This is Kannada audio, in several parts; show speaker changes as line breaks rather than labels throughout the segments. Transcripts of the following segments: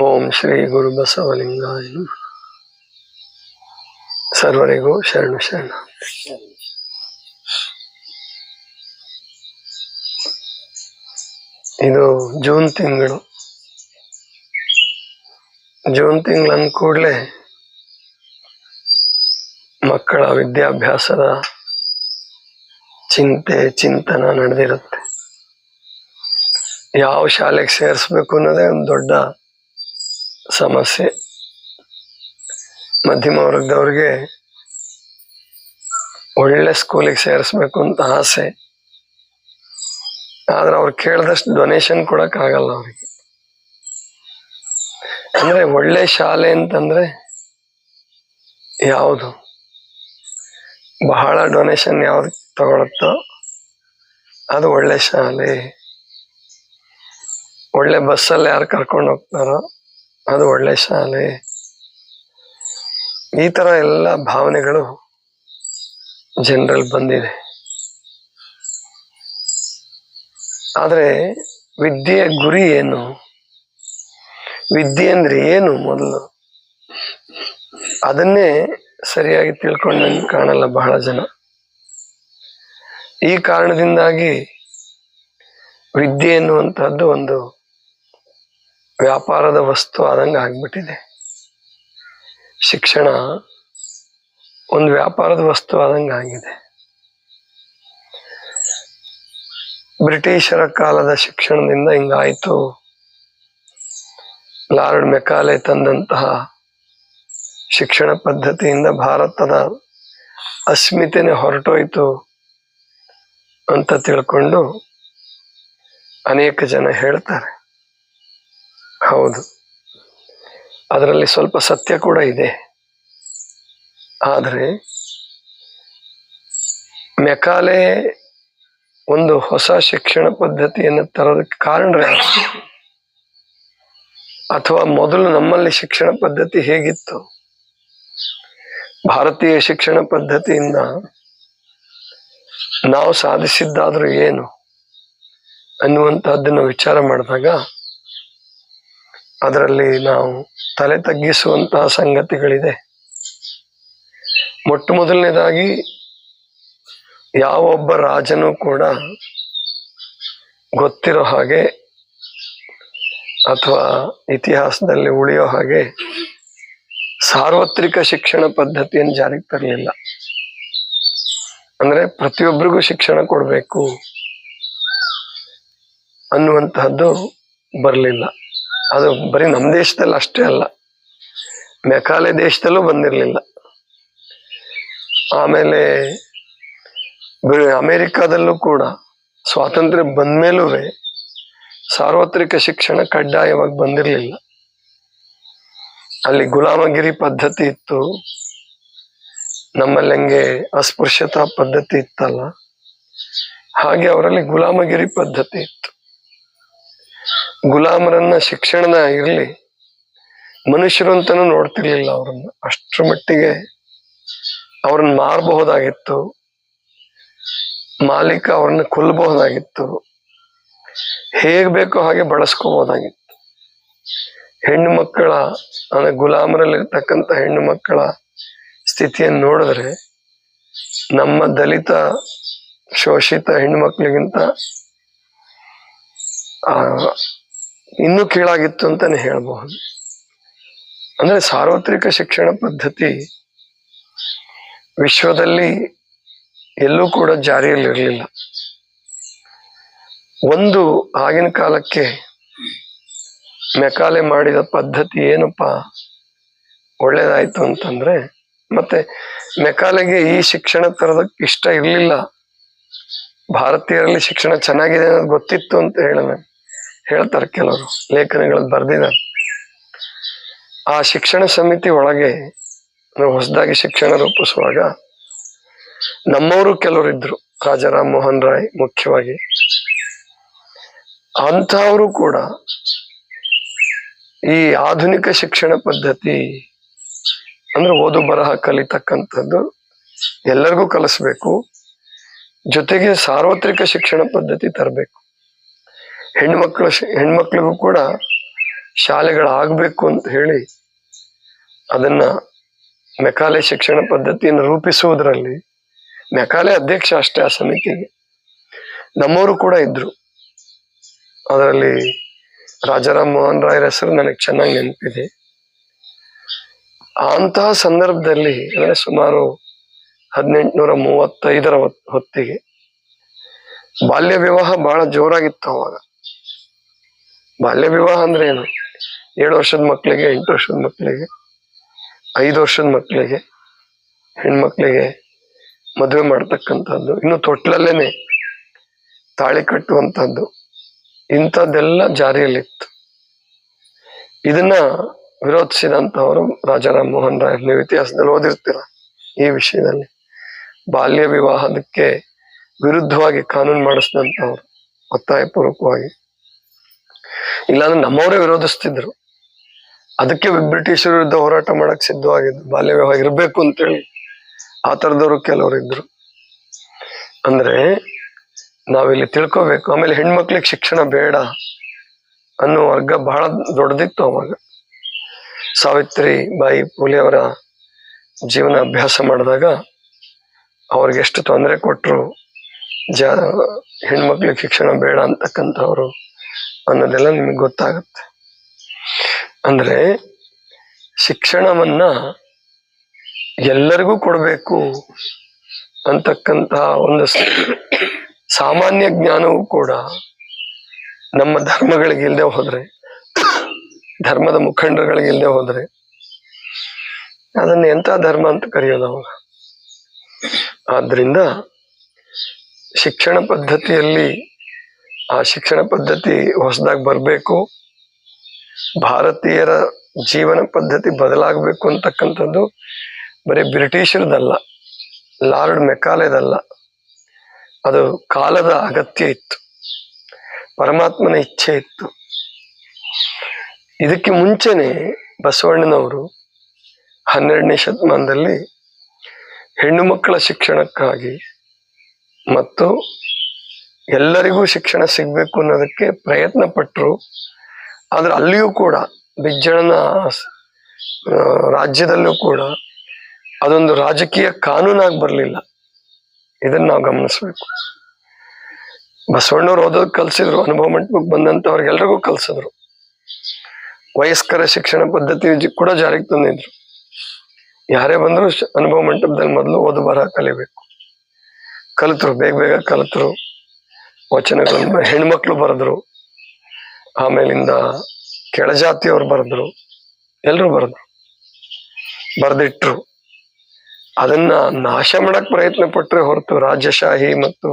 ಓಂ ಶ್ರೀ ಗುರು ಬಸವಲಿಂಗಾಯ. ಸರ್ವರಿಗೂ ಶರಣು ಶರಣ. ಇದು ಜೂನ್ ತಿಂಗಳು. ಜೂನ್ ತಿಂಗಳು ಅಂದ ಕೂಡಲೇ ಮಕ್ಕಳ ವಿದ್ಯಾಭ್ಯಾಸದ ಚಿಂತೆ, ಚಿಂತನ ನಡೆದಿರುತ್ತೆ. ಯಾವ ಶಾಲೆಗೆ ಸೇರಿಸ್ಬೇಕು ಅನ್ನೋದೇ ಒಂದು ದೊಡ್ಡ ಸಮಸ್ಯೆ. ಮಧ್ಯಮ ವರ್ಗದವ್ರಿಗೆ ಒಳ್ಳೆ ಸ್ಕೂಲಿಗೆ ಸೇರಿಸ್ಬೇಕು ಅಂತ ಆಸೆ. ಆದ್ರೆ ಅವ್ರು ಕೇಳಿದಷ್ಟು ಡೊನೇಷನ್ ಕೊಡಕ್ ಆಗಲ್ಲ ಅವ್ರಿಗೆ. ಅಂದ್ರೆ ಒಳ್ಳೆ ಶಾಲೆ ಅಂತಂದ್ರೆ ಯಾವುದು? ಬಹಳ ಡೊನೇಷನ್ ಯಾವ್ದು ತಗೊಳತ್ತೋ ಅದು ಒಳ್ಳೆ ಶಾಲೆ. ಒಳ್ಳೆ ಬಸ್ಸಲ್ಲಿ ಯಾರು ಕರ್ಕೊಂಡು ಹೋಗ್ತಾರೋ ಅದು ಒಳ್ಳೆ ಶಾಲೆ. ಈ ತರ ಎಲ್ಲ ಭಾವನೆಗಳು ಜನರಲ್ಲಿ ಬಂದಿದೆ. ಆದ್ರೆ ವಿದ್ಯೆಯ ಗುರಿ ಏನು? ವಿದ್ಯೆ ಅಂದ್ರೆ ಏನು ಮೊದಲು? ಅದನ್ನೇ ಸರಿಯಾಗಿ ತಿಳ್ಕೊಂಡಂಗೆ ಕಾಣಲ್ಲ ಬಹಳ ಜನ. ಈ ಕಾರಣದಿಂದಾಗಿ ವಿದ್ಯೆ ಎನ್ನುವಂತಹದ್ದು ಒಂದು ವ್ಯಾಪಾರದ ವಸ್ತು ಆದಂಗೆ ಆಗ್ಬಿಟ್ಟಿದೆ. ಶಿಕ್ಷಣ ಒಂದು ವ್ಯಾಪಾರದ ವಸ್ತು ಆದಂಗೆ ಆಗಿದೆ. ಬ್ರಿಟಿಷರ ಕಾಲದ ಶಿಕ್ಷಣದಿಂದ ಹಿಂಗಾಯ್ತು. ಲಾರ್ಡ್ ಮೆಕಾಲೆ ತಂದಂತಹ ಶಿಕ್ಷಣ ಪದ್ಧತಿಯಿಂದ ಭಾರತದ ಅಸ್ಮಿತೆನೆ ಹೊರಟೋಯ್ತು ಅಂತ ತಿಳ್ಕೊಂಡು ಅನೇಕ ಜನ ಹೇಳ್ತಾರೆ. ಹೌದು. ಅದರಲ್ಲಿ ಸ್ವಲ್ಪ ಸತ್ಯ ಕೂಡ ಇದೆ. ಆದರೆ ಮೆಕಾಲೆ ಒಂದು ಹೊಸ ಶಿಕ್ಷಣ ಪದ್ಧತಿಯನ್ನು ತರೋದಕ್ಕೆ ಕಾರಣ ಅಥವಾ ಮೊದಲು ನಮ್ಮಲ್ಲಿ ಶಿಕ್ಷಣ ಪದ್ಧತಿ ಹೇಗಿತ್ತು? ಭಾರತೀಯ ಶಿಕ್ಷಣ ಪದ್ಧತಿಯಿಂದ ನಾವು ಸಾಧಿಸಿದ್ದಾದರೂ ಏನು ಅನ್ನುವಂತಹದ್ದನ್ನು ವಿಚಾರ ಮಾಡಿದಾಗ ಅದರಲ್ಲಿ ನಾವು ತಲೆ ತಗ್ಗಿಸುವಂತಹ ಸಂಗತಿಗಳಿದೆ. ಮೊಟ್ಟ ಮೊದಲನೇದಾಗಿ ಯಾವೊಬ್ಬ ರಾಜನೂ ಕೂಡ ಗೊತ್ತಿರೋ ಹಾಗೆ ಅಥವಾ ಇತಿಹಾಸದಲ್ಲಿ ಉಳಿಯೋ ಹಾಗೆ ಸಾರ್ವತ್ರಿಕ ಶಿಕ್ಷಣ ಪದ್ಧತಿಯನ್ನು ಜಾರಿಗೆ ತರಲಿಲ್ಲ. ಅಂದ್ರೆ ಪ್ರತಿಯೊಬ್ಬರಿಗೂ ಶಿಕ್ಷಣ ಕೊಡಬೇಕು ಅನ್ನುವಂತಹದ್ದು ಬರಲಿಲ್ಲ. ಅದು ಬರೀ ನಮ್ಮ ದೇಶದಲ್ಲಿ ಅಷ್ಟೇ ಅಲ್ಲ. ಮೆಕಾಲೆ ದೇಶದಲ್ಲೂ ಬಂದಿರಲಿಲ್ಲ. ಆಮೇಲೆ ಅಮೇರಿಕಾದಲ್ಲೂ ಕೂಡ ಸ್ವಾತಂತ್ರ್ಯ ಬಂದ್ಮೇಲೂ ಸಾರ್ವತ್ರಿಕ ಶಿಕ್ಷಣ ಕಡ್ಡಾಯವಾಗಿ ಬಂದಿರಲಿಲ್ಲ. ಅಲ್ಲಿ ಗುಲಾಮಗಿರಿ ಪದ್ಧತಿ ಇತ್ತು. ನಮ್ಮಲ್ಲಿ ಹಂಗೆ ಅಸ್ಪೃಶ್ಯತಾ ಪದ್ಧತಿ ಇತ್ತಲ್ಲ. ಹಾಗೆ ಅವರಲ್ಲಿ ಗುಲಾಮಗಿರಿ ಪದ್ಧತಿ ಇತ್ತು. ಗುಲಾಮರನ್ನ ಶಿಕ್ಷಣದ ಇರಲಿ ಮನುಷ್ಯರು ಅಂತಾನು ನೋಡ್ತಿರ್ಲಿಲ್ಲ ಅವ್ರನ್ನ. ಅಷ್ಟ್ರ ಮಟ್ಟಿಗೆ ಅವ್ರನ್ನ ಮಾರಬಹುದಾಗಿತ್ತು. ಮಾಲೀಕ ಅವ್ರನ್ನ ಕೊಲ್ಲಬಹುದಾಗಿತ್ತು ಹೇಗ್ ಬೇಕೋ ಹಾಗೆ ಬಳಸ್ಕೋಬಹುದಾಗಿತ್ತು. ಹೆಣ್ಣು ಮಕ್ಕಳ ಅಂದ್ರೆ ಗುಲಾಮರಲ್ಲಿರ್ತಕ್ಕಂಥ ಹೆಣ್ಣು ಮಕ್ಕಳ ಸ್ಥಿತಿಯನ್ನು ನೋಡಿದ್ರೆ, ನಮ್ಮ ದಲಿತ, ಶೋಷಿತ ಹೆಣ್ಣು ಮಕ್ಕಳಿಗಿಂತ ಇನ್ನೂ ಕೀಳಾಗಿತ್ತು ಅಂತಾನೆ ಹೇಳಬಹುದು. ಅಂದ್ರೆ ಸಾರ್ವತ್ರಿಕ ಶಿಕ್ಷಣ ಪದ್ಧತಿ ವಿಶ್ವದಲ್ಲಿ ಎಲ್ಲೂ ಕೂಡ ಜಾರಿಯಲ್ಲಿರಲಿಲ್ಲ. ಒಂದು ಆಗಿನ ಕಾಲಕ್ಕೆ ಮೆಕಾಲೆ ಮಾಡಿದ ಪದ್ಧತಿ ಏನಪ್ಪ? ಒಳ್ಳೇದಾಯ್ತು ಅಂತಂದ್ರೆ, ಮತ್ತೆ ಮೆಕಾಲೆಗೆ ಈ ಶಿಕ್ಷಣ ತರೋದಕ್ಕೆ ಇಷ್ಟ ಇರಲಿಲ್ಲ. ಭಾರತೀಯರಲ್ಲಿ ಶಿಕ್ಷಣ ಚೆನ್ನಾಗಿದೆ ಅನ್ನೋದು ಗೊತ್ತಿತ್ತು ಅಂತ ಹೇಳ ಹೇಳ್ತಾರೆ ಕೆಲವರು ಲೇಖನಗಳು ಬರ್ದಿದ್ದಾರೆ. ಆ ಶಿಕ್ಷಣ ಸಮಿತಿ ಒಳಗೆ ನಾವು ಹೊಸದಾಗಿ ಶಿಕ್ಷಣ ರೂಪಿಸುವಾಗ ನಮ್ಮವರು ಕೆಲವರು ಇದ್ರು ರಾಜಾರಾಮ್ ಮೋಹನ್ ರಾಯ್ ಮುಖ್ಯವಾಗಿ. ಅಂಥವರು ಕೂಡ ಈ ಆಧುನಿಕ ಶಿಕ್ಷಣ ಪದ್ಧತಿ ಅಂದ್ರೆ ಓದು ಬರಹ ಕಲಿತಕ್ಕಂಥದ್ದು ಎಲ್ಲರಿಗೂ ಕಲಿಸ್ಬೇಕು, ಜೊತೆಗೆ ಸಾರ್ವತ್ರಿಕ ಶಿಕ್ಷಣ ಪದ್ಧತಿ ತರಬೇಕು. ಹೆಣ್ಮಕ್ಳು ಹೆಣ್ಮಕ್ಳಿಗೂ ಕೂಡ ಶಾಲೆಗಳಾಗಬೇಕು ಅಂತ ಹೇಳಿ ಅದನ್ನ ಮೆಕಾಲೆ ಶಿಕ್ಷಣ ಪದ್ಧತಿಯನ್ನು ರೂಪಿಸುವುದರಲ್ಲಿ ಮೆಕಾಲೆ ಅಧ್ಯಕ್ಷ ಅಷ್ಟೇ ಆ ಸಮಿತಿಗೆ. ನಮ್ಮವರು ಕೂಡ ಇದ್ರು. ಅದರಲ್ಲಿ ರಾಜಾರಾಮ್ ಮೋಹನ್ ರಾಯರ ಹೆಸರು ನನಗೆ ಚೆನ್ನಾಗಿ ನೆನಪಿದೆ. ಅಂತಹ ಸಂದರ್ಭದಲ್ಲಿ ಅಂದರೆ ಸುಮಾರು ಹದಿನೆಂಟುನೂರ ಮೂವತ್ತೈದರ ಹೊತ್- ಹೊತ್ತಿಗೆ ಬಾಲ್ಯ ವಿವಾಹ ಬಹಳ ಜೋರಾಗಿತ್ತು ಅವಾಗ. ಬಾಲ್ಯ ವಿವಾಹ ಅಂದ್ರೆ ಏನು? ಏಳು ವರ್ಷದ ಮಕ್ಕಳಿಗೆ ಎಂಟು ವರ್ಷದ ಮಕ್ಕಳಿಗೆ ಐದು ವರ್ಷದ ಮಕ್ಕಳಿಗೆ ಹೆಣ್ಮಕ್ಳಿಗೆ ಮದುವೆ ಮಾಡ್ತಕ್ಕಂಥದ್ದು. ಇನ್ನು ತೊಟ್ಲಲ್ಲೇನೆ ತಾಳಿ ಕಟ್ಟುವಂಥದ್ದು. ಇಂಥದ್ದೆಲ್ಲ ಜಾರಿಯಲ್ಲಿತ್ತು. ಇದನ್ನ ವಿರೋಧಿಸಿದಂಥವರು ರಾಜಾರಾಮ್ ಮೋಹನ್ ರಾಯ್, ನೀವು ಇತಿಹಾಸದಲ್ಲಿ ಓದಿರ್ತೀರ ಈ ವಿಷಯದಲ್ಲಿ. ಬಾಲ್ಯ ವಿವಾಹದಕ್ಕೆ ವಿರುದ್ಧವಾಗಿ ಕಾನೂನು ಮಾಡಿಸಿದಂಥವ್ರು, ಒತ್ತಾಯಪೂರ್ವಕವಾಗಿ. ಇಲ್ಲಾಂದ್ರೆ ನಮ್ಮವರೇ ವಿರೋಧಿಸ್ತಿದ್ರು. ಅದಕ್ಕೆ ಬ್ರಿಟಿಷರ ವಿರುದ್ಧ ಹೋರಾಟ ಮಾಡಕ್ ಸಿದ್ಧವಾಗಿದ್ರು. ಬಾಲ್ಯ ವಿವಾಹ ಇರಬೇಕು ಅಂತೇಳಿ ಆ ಥರದವರು ಕೆಲವರು ಇದ್ರು. ಅಂದ್ರೆ ನಾವಿಲ್ಲಿ ತಿಳ್ಕೊಬೇಕು. ಆಮೇಲೆ ಹೆಣ್ಮಕ್ಳಿಗೆ ಶಿಕ್ಷಣ ಬೇಡ ಅನ್ನೋ ವರ್ಗ ಬಹಳ ದೊಡ್ಡದಿತ್ತು ಅವಾಗ. ಸಾವಿತ್ರಿ ಬಾಯಿ ಪುಲೆ ಅವರ ಜೀವನ ಅಭ್ಯಾಸ ಮಾಡಿದಾಗ ಅವ್ರಿಗೆ ಎಷ್ಟು ತೊಂದರೆ ಕೊಟ್ಟರು ಜ ಹೆಣ್ಮಕ್ಳಿಗೆ ಶಿಕ್ಷಣ ಬೇಡ ಅಂತಕ್ಕಂಥವ್ರು ಅನ್ನೋದೆಲ್ಲ ನಿಮಗೆ ಗೊತ್ತಾಗುತ್ತೆ. ಅಂದ್ರೆ ಶಿಕ್ಷಣವನ್ನ ಎಲ್ಲರಿಗೂ ಕೊಡಬೇಕು ಅಂತಕ್ಕಂತಹ ಒಂದು ಸಾಮಾನ್ಯ ಜ್ಞಾನವೂ ಕೂಡ ನಮ್ಮ ಧರ್ಮಗಳಿಗೆ ಇಲ್ಲದೆ ಹೋದ್ರೆ, ಧರ್ಮದ ಮುಖಂಡರುಗಳಿಗೆ ಇಲ್ಲದೆ ಹೋದ್ರೆ, ಅದನ್ನ ಎಂತ ಧರ್ಮ ಅಂತ ಕರೆಯೋದು ಅವಾಗ. ಆದ್ರಿಂದ ಶಿಕ್ಷಣ ಪದ್ಧತಿಯಲ್ಲಿ ಆ ಶಿಕ್ಷಣ ಪದ್ಧತಿ ಹೊಸದಾಗಿ ಬರಬೇಕು. ಭಾರತೀಯರ ಜೀವನ ಪದ್ಧತಿ ಬದಲಾಗಬೇಕು ಅಂತಕ್ಕಂಥದ್ದು ಬರೀ ಬ್ರಿಟಿಷರದಲ್ಲ, ಲಾರ್ಡ್ ಮೆಕಾಲೆದಲ್ಲ. ಅದು ಕಾಲದ ಅಗತ್ಯ ಇತ್ತು, ಪರಮಾತ್ಮನ ಇಚ್ಛೆ ಇತ್ತು. ಇದಕ್ಕೆ ಮುಂಚೆನೆ ಬಸವಣ್ಣನವರು ಹನ್ನೆರಡನೇ ಶತಮಾನದಲ್ಲಿ ಹೆಣ್ಣು ಮಕ್ಕಳ ಶಿಕ್ಷಣಕ್ಕಾಗಿ ಮತ್ತು ಎಲ್ಲರಿಗೂ ಶಿಕ್ಷಣ ಸಿಗಬೇಕು ಅನ್ನೋದಕ್ಕೆ ಪ್ರಯತ್ನ ಪಟ್ಟರು ಆದ್ರೆ ಅಲ್ಲಿಯೂ ಕೂಡ ಬಿಜ್ಜಳನ ರಾಜ್ಯದಲ್ಲೂ ಕೂಡ ಅದೊಂದು ರಾಜಕೀಯ ಕಾನೂನಾಗಿ ಬರಲಿಲ್ಲ. ಇದನ್ನ ನಾವು ಗಮನಿಸ್ಬೇಕು. ಬಸವಣ್ಣವ್ರು ಓದೋದು ಕಲ್ಸಿದ್ರು, ಅನುಭವ ಮಂಟಪಕ್ಕೆ ಬಂದಂತವ್ರಿಗೆಲ್ರಿಗೂ ಕಲ್ಸಿದ್ರು. ವಯಸ್ಕರ ಶಿಕ್ಷಣ ಪದ್ಧತಿ ಕೂಡ ಜಾರಿಗೆ ತಂದಿದ್ರು. ಯಾರೇ ಬಂದ್ರು ಅನುಭವ ಮಂಟಪದಲ್ಲಿ ಮೊದಲು ಓದು ಬರಹ ಕಲಿಬೇಕು. ಕಲಿತರು, ಬೇಗ ಬೇಗ ಕಲಿತರು. ವಚನಗಳನ್ನು ಹೆಣ್ಮಕ್ಳು ಬರೆದ್ರು, ಆಮೇಲಿಂದ ಕೆಳಜಾತಿಯವ್ರು ಬರೆದ್ರು ಎಲ್ಲರೂ ಬರೆದ್ರು, ಬರೆದಿಟ್ರು. ಅದನ್ನ ನಾಶ ಮಾಡಕ್ ಪ್ರಯತ್ನ ಪಟ್ಟರೆ ಹೊರತು ರಾಜ್ಯಶಾಹಿ ಮತ್ತು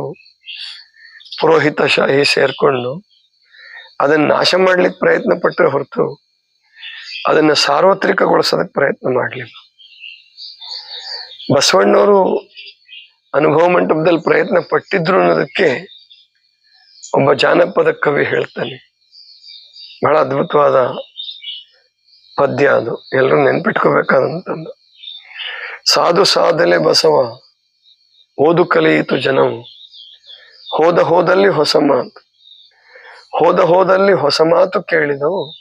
ಪುರೋಹಿತಶಾಹಿ ಸೇರ್ಕೊಂಡು ಅದನ್ನ ನಾಶ ಮಾಡ್ಲಿಕ್ಕೆ ಪ್ರಯತ್ನ ಪಟ್ಟರೆ ಹೊರತು ಅದನ್ನ ಸಾರ್ವತ್ರಿಕಗೊಳಿಸೋದಕ್ಕೆ ಪ್ರಯತ್ನ ಮಾಡ್ಲಿಲ್ಲ. ಬಸವಣ್ಣವರು ಅನುಭವ ಮಂಟಪದಲ್ಲಿ ಪ್ರಯತ್ನ ಪಟ್ಟಿದ್ರು ಅನ್ನೋದಕ್ಕೆ ಒಬ್ಬ ಜಾನಪದ ಕವಿ ಹೇಳ್ತಾನೆ. ಬಹಳ ಅದ್ಭುತವಾದ ಪದ್ಯ ಅದು. ಎಲ್ಲರೂ ನೆನ್ಪಿಟ್ಕೋಬೇಕಾದಂತಂದು ಸಾಧು ಸಾಧಲೆ ಬಸವ, ಓದು ಕಲಿಯಿತು ಜನವು. ಹೋದ ಹೋದಲ್ಲಿ ಹೊಸ ಮಾತು. ಹೋದ ಹೋದಲ್ಲಿ ಹೊಸ ಮಾತು ಕೇಳಿದವು.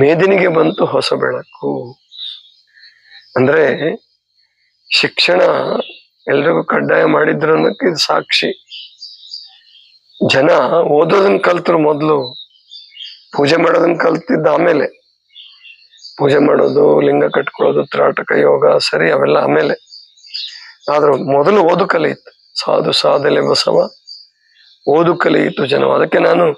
ಮೇದಿನಿಗೆ ಬಂತು ಹೊಸ ಬೆಳಕು. ಅಂದ್ರೆ ಶಿಕ್ಷಣ ಎಲ್ರಿಗೂ ಕಡ್ಡಾಯ ಮಾಡಿದ್ರು ಅನ್ನೋಕೆ ಇದು ಸಾಕ್ಷಿ. ಜನ ಓದೋದನ್ನ ಕಲ್ತರು ಮೊದಲು, ಪೂಜೆ ಮಾಡೋದನ್ನ ಕಲ್ತಿದ್ದ ಆಮೇಲೆ. ಪೂಜೆ ಮಾಡೋದು, ಲಿಂಗ ಕಟ್ಕೊಳ್ಳೋದು, ತ್ರಾಟಕ, ಯೋಗ, ಸರಿ, ಅವೆಲ್ಲ ಆಮೇಲೆ. ಆದ್ರೂ ಮೊದಲು ಓದು ಕಲಿಯಿತು ಸಾಧು, ಸಾಧಲೆ ಬಸವ ಓದು ಕಲಿಯಿತು ಜನ. ಅದಕ್ಕೆ ನಾನು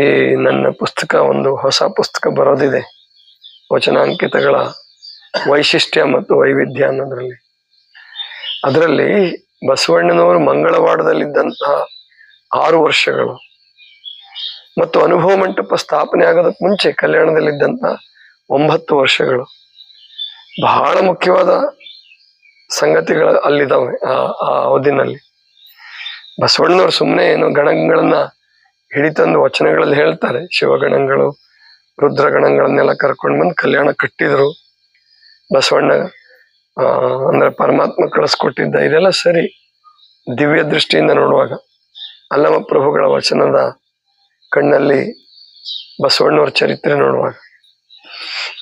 ಈ ನನ್ನ ಪುಸ್ತಕ, ಒಂದು ಹೊಸ ಪುಸ್ತಕ ಬರೋದಿದೆ. ವಚನಾಂಕಿತಗಳ ವೈಶಿಷ್ಟ್ಯ ಮತ್ತು ವೈವಿಧ್ಯ ಅನ್ನೋದ್ರಲ್ಲಿ. ಅದರಲ್ಲಿ ಬಸವಣ್ಣನವರು ಮಂಗಳವಾಡದಲ್ಲಿದ್ದಂತಹ ಆರು ವರ್ಷಗಳು. ಮತ್ತು ಅನುಭವ ಮಂಟಪ ಸ್ಥಾಪನೆ ಆಗೋದಕ್ಕೆ ಮುಂಚೆ ಕಲ್ಯಾಣದಲ್ಲಿದ್ದಂಥ ಒಂಬತ್ತು ವರ್ಷಗಳು. ಬಹಳ ಮುಖ್ಯವಾದ ಸಂಗತಿಗಳು ಅಲ್ಲಿದ್ದಾವೆ ಆ ಆ ಅವಧಿನಲ್ಲಿ. ಬಸವಣ್ಣನವ್ರು ಸುಮ್ಮನೆ ಏನು ಗಣಗಳನ್ನ ಹಿಡಿತಂದು ವಚನಗಳಲ್ಲಿ ಹೇಳ್ತಾರೆ. ಶಿವಗಣಗಳು, ರುದ್ರಗಣಗಳನ್ನೆಲ್ಲ ಕರ್ಕೊಂಡು ಬಂದು ಕಲ್ಯಾಣ ಕಟ್ಟಿದ್ರು. ಬಸವಣ್ಣ ಅಂದ್ರೆ ಪರಮಾತ್ಮ ಕಳಿಸ್ಕೊಟ್ಟಿದ್ದ ಇದೆಲ್ಲ ಸರಿ. ದಿವ್ಯ ದೃಷ್ಟಿಯಿಂದ ನೋಡುವಾಗ. ಅಲ್ಲಮ ಪ್ರಭುಗಳ ವಚನದ ಕಣ್ಣಲ್ಲಿ ಬಸವಣ್ಣವರ ಚರಿತ್ರೆ ನೋಡುವಾಗ.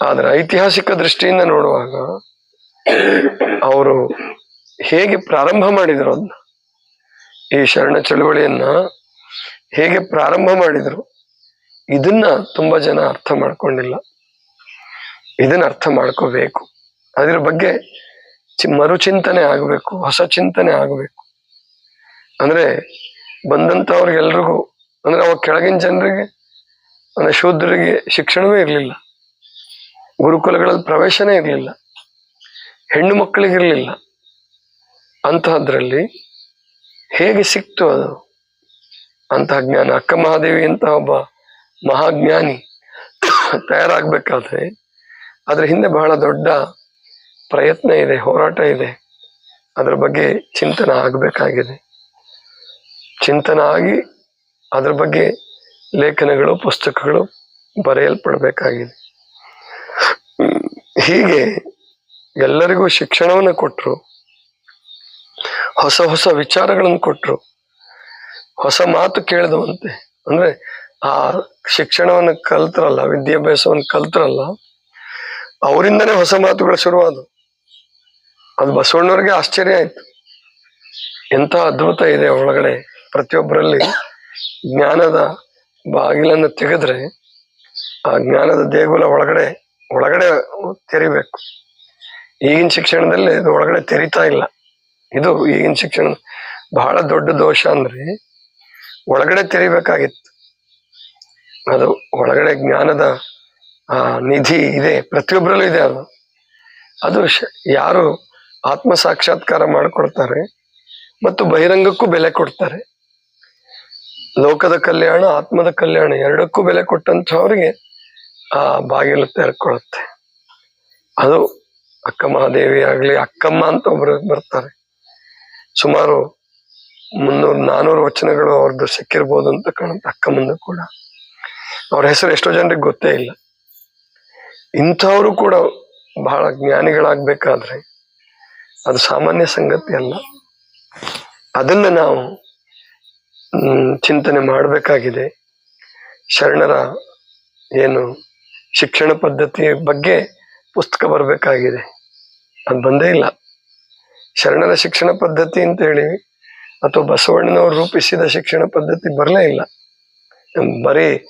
ಆದ್ರೆ ಐತಿಹಾಸಿಕ ದೃಷ್ಟಿಯಿಂದ ನೋಡುವಾಗ ಅವರು ಹೇಗೆ ಪ್ರಾರಂಭ ಮಾಡಿದ್ರು ಅದನ್ನ ಈ ಶರಣ ಚಳುವಳಿಯನ್ನ ಹೇಗೆ ಪ್ರಾರಂಭ ಮಾಡಿದ್ರು, ಇದನ್ನ ತುಂಬಾ ಜನ ಅರ್ಥ ಮಾಡ್ಕೊಂಡಿಲ್ಲ. ಇದನ್ನ ಅರ್ಥ ಮಾಡ್ಕೋಬೇಕು. ಅದ್ರ ಬಗ್ಗೆ ಮರುಚಿಂತನೆ ಆಗಬೇಕು, ಹೊಸ ಚಿಂತನೆ ಆಗಬೇಕು. ಅಂದ್ರೆ ಬಂದಂತವ್ರಿಗೆಲ್ರಿಗೂ ಅಂದ್ರೆ ಅವಾಗ ಕೆಳಗಿನ ಜನರಿಗೆ, ಅಂದ್ರೆ ಶೂದ್ರರಿಗೆ ಶಿಕ್ಷಣವೇ ಇರಲಿಲ್ಲ. ಗುರುಕುಲಗಳಲ್ಲಿ ಪ್ರವೇಶನೇ ಇರಲಿಲ್ಲ. ಹೆಣ್ಣು ಮಕ್ಕಳಿಗಿರಲಿಲ್ಲ ಅಂತಹದ್ರಲ್ಲಿ ಹೇಗೆ ಸಿಕ್ತು ಅದು? ಅಂತಹ ಜ್ಞಾನ. ಅಕ್ಕ ಮಹಾದೇವಿ ಅಂತ ಒಬ್ಬ ಮಹಾಜ್ಞಾನಿ ತಯಾರಾಗಬೇಕಾದ್ರೆ, ಅದ್ರ ಹಿಂದೆ ಬಹಳ ದೊಡ್ಡ ಪ್ರಯತ್ನ ಇದೆ, ಹೋರಾಟ ಇದೆ. ಅದರ ಬಗ್ಗೆ ಚಿಂತನೆ ಆಗಬೇಕಾಗಿದೆ. ಚಿಂತನ ಆಗಿ ಅದರ ಬಗ್ಗೆ ಲೇಖನಗಳು, ಪುಸ್ತಕಗಳು ಬರೆಯಲ್ಪಡಬೇಕಾಗಿದೆ. ಹೀಗೆ ಎಲ್ಲರಿಗೂ ಶಿಕ್ಷಣವನ್ನು ಕೊಟ್ಟರು ಹೊಸ ಹೊಸ ವಿಚಾರಗಳನ್ನು ಕೊಟ್ಟರು ಹೊಸ ಮಾತು ಕೇಳಿದವಂತೆ. ಅಂದ್ರೆ ಆ ಶಿಕ್ಷಣವನ್ನು ಕಲ್ತರಲ್ಲ, ವಿದ್ಯಾಭ್ಯಾಸವನ್ನು ಕಲ್ತರಲ್ಲ, ಅವರಿಂದನೇ ಹೊಸ ಮಾತುಗಳು ಶುರುವಾದವು. ಅದು ಬಸವಣ್ಣವ್ರಿಗೆ ಆಶ್ಚರ್ಯ ಆಯ್ತು. ಎಂಥ ಅದ್ಭುತ ಇದೆ ಒಳಗಡೆ. ಪ್ರತಿಯೊಬ್ಬರಲ್ಲಿ ಜ್ಞಾನದ ಬಾಗಿಲನ್ನು ತೆಗೆದ್ರೆ ಆ ಜ್ಞಾನದ ದೇಗುಲ ಒಳಗಡೆ ಒಳಗಡೆ ತೆರಿಬೇಕು. ಈಗಿನ ಶಿಕ್ಷಣದಲ್ಲಿ ಇದು ಒಳಗಡೆ ತೆರಿತಾ ಇಲ್ಲ. ಇದು ಈಗಿನ ಶಿಕ್ಷಣ. ಬಹಳ ದೊಡ್ಡ ದೋಷ ಅಂದ್ರೆ ಒಳಗಡೆ ತೆರಿಬೇಕಾಗಿತ್ತು. ಅದು ಒಳಗಡೆ ಜ್ಞಾನದ, ಆ, ನಿಧಿ ಇದೆ. ಪ್ರತಿಯೊಬ್ಬರಲ್ಲೂ ಇದೆ ಅದು. ಅದು ಯಾರು ಆತ್ಮ ಸಾಕ್ಷಾತ್ಕಾರ ಮಾಡಿಕೊಡ್ತಾರೆ ಮತ್ತು ಬಹಿರಂಗಕ್ಕೂ ಬೆಲೆ ಕೊಡ್ತಾರೆ. ಲೋಕದ ಕಲ್ಯಾಣ, ಆತ್ಮದ ಕಲ್ಯಾಣ ಎರಡಕ್ಕೂ ಬೆಲೆ ಕೊಟ್ಟಂಥವ್ರಿಗೆ ಆ ಬಾಗಿಲು ತೆರ್ಕೊಳ್ಳುತ್ತೆ ಅದು ಅಕ್ಕ ಮಹಾದೇವಿ ಆಗಲಿ, ಅಕ್ಕಮ್ಮ ಅಂತ ಒಬ್ರು ಬರ್ತಾರೆ. ಸುಮಾರು ಮುನ್ನೂರು, ನಾನೂರು ವಚನಗಳು ಅವ್ರದ್ದು ಸಿಕ್ಕಿರ್ಬೋದು ಅಂತ ಕಾಣುತ್ತೆ ಅಕ್ಕಮ್ಮಂದು ಕೂಡ. ಅವ್ರ ಹೆಸರು ಎಷ್ಟೋ ಜನರಿಗೆ ಗೊತ್ತೇ ಇಲ್ಲ. ಇಂಥವರು ಕೂಡ ಬಹಳ ಜ್ಞಾನಿಗಳಾಗ್ಬೇಕಾದ್ರೆ ಅದು ಸಾಮಾನ್ಯ ಸಂಗತಿ ಅಲ್ಲ. ಅದನ್ನ ನಾವು ಚಿಂತನೆ ಮಾಡಬೇಕಾಗಿದೆ. ಶರಣರ ಏನು ಶಿಕ್ಷಣ ಪದ್ಧತಿ ಬಗ್ಗೆ ಪುಸ್ತಕ ಬರಬೇಕಾಗಿದೆ. ಅದು ಬಂದೇ ಇಲ್ಲ. ಶರಣರ ಶಿಕ್ಷಣ ಪದ್ಧತಿ ಅಂತ ಹೇಳಿ ಅಥವಾ ಬಸವಣ್ಣನವರು ರೂಪಿಸಿದ ಶಿಕ್ಷಣ ಪದ್ಧತಿ ಬರಲೇ ಇಲ್ಲ. ಬರೀ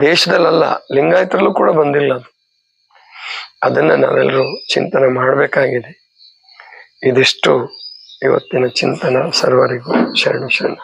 ದೇಶದಲ್ಲಲ್ಲ, ಲಿಂಗಾಯತರಲ್ಲೂ ಕೂಡ ಬಂದಿಲ್ಲ ಅದು. ಅದನ್ನು ನಾವೆಲ್ಲರೂ ಚಿಂತನೆ ಮಾಡಬೇಕಾಗಿದೆ. ಇದಿಷ್ಟು ಇವತ್ತಿನ ಚಿಂತನ ಸರ್ವರಿಗೂ ಶರಣ ಶರಣ